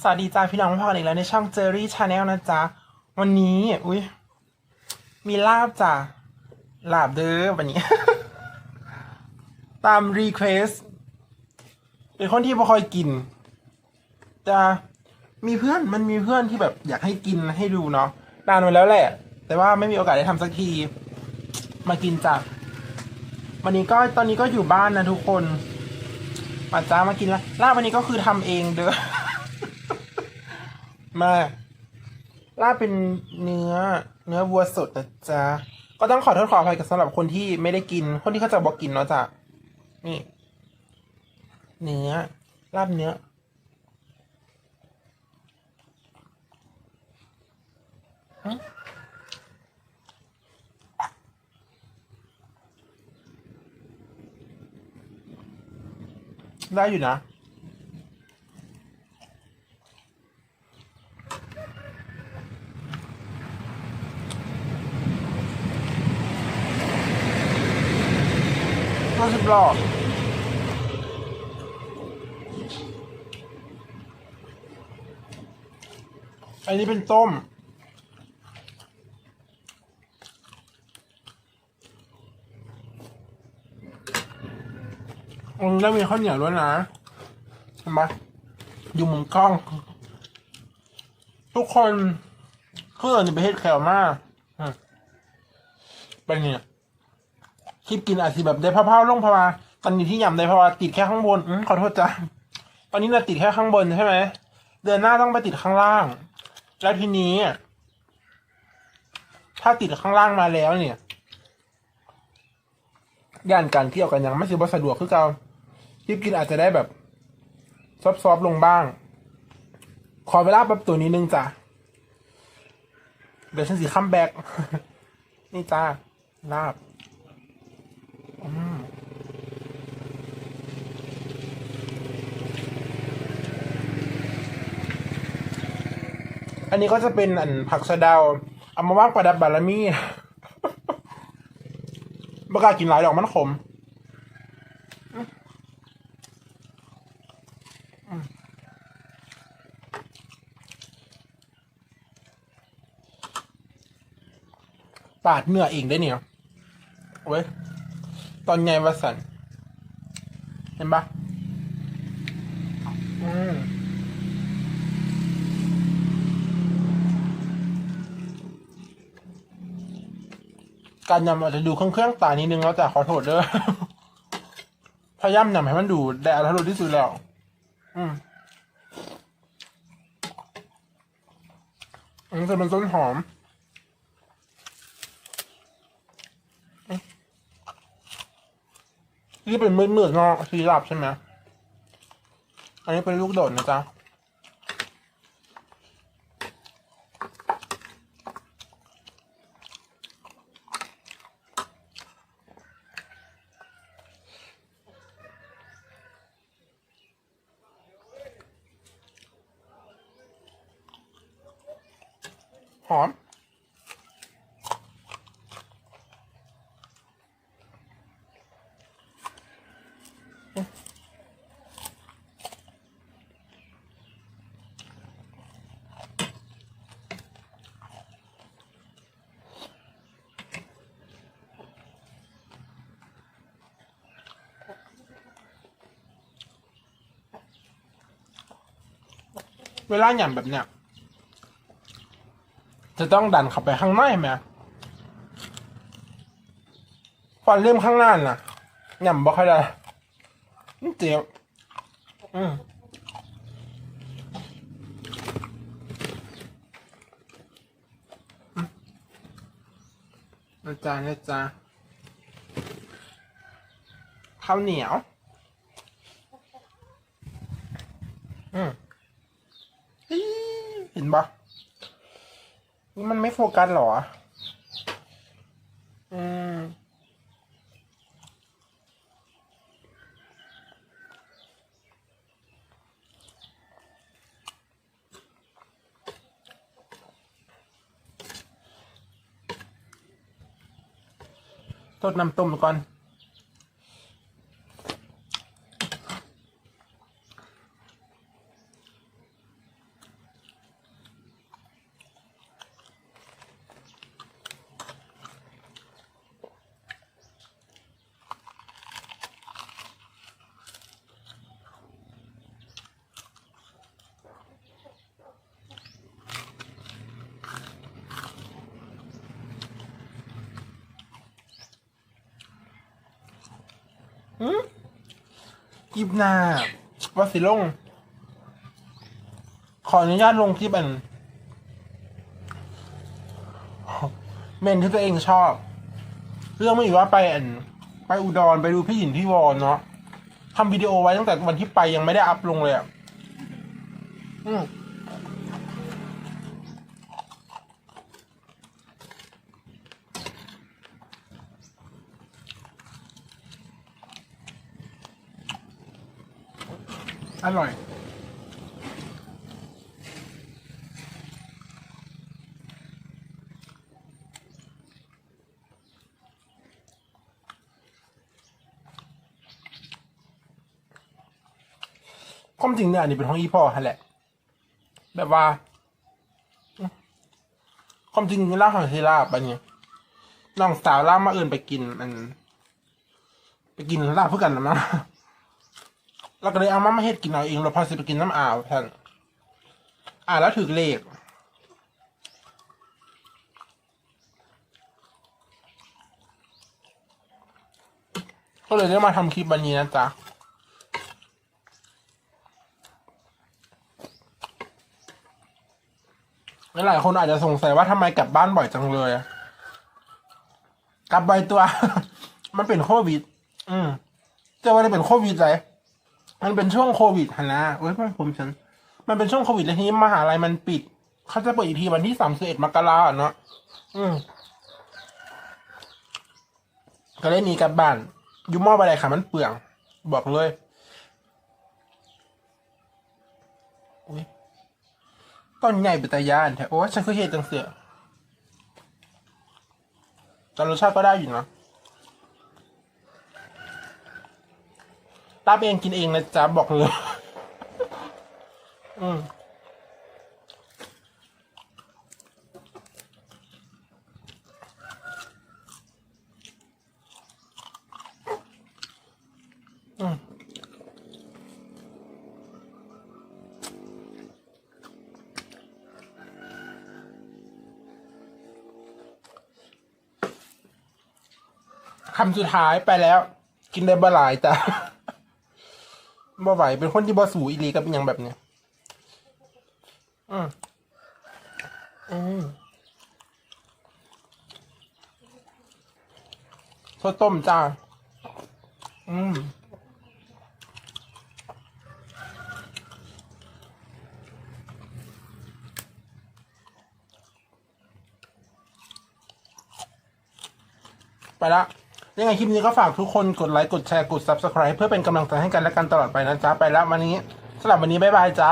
สวัสดีจ้าพี่น้องพ่อกันอีกแล้วในช่องเจอรี่ชาแนลนะจ๊ะ วันนี้ อุ้ยมีลาบจ้ะลาบเด้อวันนี้ ตามรีเควสเป็นคนที่ไม่ค่อยกินจะมีเพื่อนมันมีเพื่อนที่แบบอยากให้กินให้ดูเนาะนานมาแล้วแหละ แต่ว่าไม่มีโอกาสได้ทำสักที มากินจ้ะวันนี้ก็ตอนนี้ก็อยู่บ้านนะทุกคนมาจ้ามากินละลาบวันนี้ก็คือทำเองเด้อ มาลาบเป็นเนื้อเนื้อวัวสดนะจ๊ะ ก็ต้องขอโทษขออภัยกับสำหรับคนที่ไม่ได้กิน คนที่เขาจะบอกกินเนาะจ้ะนี่ เนื้อลาบเนื้อ ได้อยู่นะ ห้าสิบรอบอันนี้เป็นต้ม อืมแล้วมีข้าวเหนียวด้วยนะเห็นไหมอยู่มุมกล้อง ทุกคนเครื่องในประเทศแคลมากอืมเป็นเนี่ย คลิปกินอาจจะแบบได้พะเพราลงเพราะว่าตอนนี้ที่ยำได้เพราะว่าติดแค่ข้างบนอืมขอโทษจ้ะตอนนี้เราติดแค่ข้างบนใช่ไหมเดือนหน้าต้องไปติดข้างล่าง แล้วทีนี้ ถ้าติดข้างล่างมาแล้วเนี่ยย่านการเที่ยวกันยังไม่ถือว่าสะดวกคือเก่าคลิปกินอาจจะได้แบบซอฟๆลงบ้าง ขอเวลาแป๊บตัวนี้นึงจ้ะเดี๋ยวฉันสีคัมแบ็กนี่จ้าลาบ อันนี้ก็จะเป็นอันผักสะเดา เอามาว่างประดับบารมีบกล้ากินหลายดอกมันขมอืมปาดเนื้อเองได้เนี่ยเว้ย ตอนไงวะสันเห็นปะอืมการยำอาจจะดูเครื่องเครื่องๆตานิดนึงแล้วแต่ขอโทษเด้อพยายามยำให้มันดูได้อรรถรสที่สุดแล้ว อืมอันนี้จะเป็นต้นหอม นี่เป็นมืดๆเนาะซีรับใช่ไหมอันนี้เป็นลูกโดดนะจ๊ะหอม วลาหย่ำแบบเนี้ยจะต้องดันเข้าไปข้างในไหมฟันเริ่มข้างหน้าน่ะหย่ำบ่ค่อยได้เจ็บอืมนะจ๊ะนะจ๊ะข้าวเหนียว อืมอี๋ นปะนี่มันไม่โฟกัสหรอ อืม ต้นน้ำต้มก่อน หืมคลิปหน้าว่าสิลง ขออนุญาตลงคลิปอันเมนที่ตัวเองชอบ เรื่องไม่อยู่ว่าไปอัน ไปอุดรไปดูพี่หยินพี่วอนเนาะทำวิดีโอไว้ตั้งแต่วันที่ไปยังไม่ได้อัพลงเลยอะ อืม อร่อย ความจริงเนี่ยอันนี้เป็นห้องอีพ่อฮะแหละ แบบว่า ความจริงเล่าของเที่ลาบอันนี้น้องสาวล่ามาเอื่นไปกินมัน ไปกินลาบเพื่อกันนะมั้ง แล้วก็เลยเอามามาเฮ็ดกินเอาเองเราพอสิไปกินน้ำอ่าวท่านอ่าแล้วถือเลขก็เลยได้มาทำคลิปวันนี้นะจ๊ะหลายคนอาจจะสงสัยว่าทำไมกลับบ้านบ่อยจังเลย กลับบ่อยตัว มันเป็นโควิด อืมจะว่าได้เป็นโควิดเลย มันเป็นช่วงโควิดฮะนะเว้ยผมฉัน มันเป็นช่วงโควิดแล้วทีนี้มหาลัยมันปิด เขาจะเปิดอีกทีวันที่สามสิบเอ็ดมกราเนาะอืมก็เลยหนีกลับบ้านอยูมอบอะไรค่ะมันเปลือง บอกเลยอุ๊ยต้นใหญ่เป็นตายานแท้โอ้ฉันเคือเห็ดจังเสือแต่รสชาติก็ได้อยู่นะ ตาเองกินเองนะจ๊ะบอกเลย อืมคำสุดท้ายไปแล้ว กินได้บ่หลายจ้ะ บ่ไหวเป็นคนที่บ่สูอีหลีกับอหย่างแบบเนี้ยอืมอืมข้าวต้มจ้า อืม ไปละ ยังไงคลิปนี้ก็ฝากทุกคนกดไลค์กดแชร์กด subscribe เพื่อเป็นกำลังใจให้กันและกันตลอดไปนะจ๊ะไปและวันนี้สำหรับวันนี้บ๊ายบายจ้า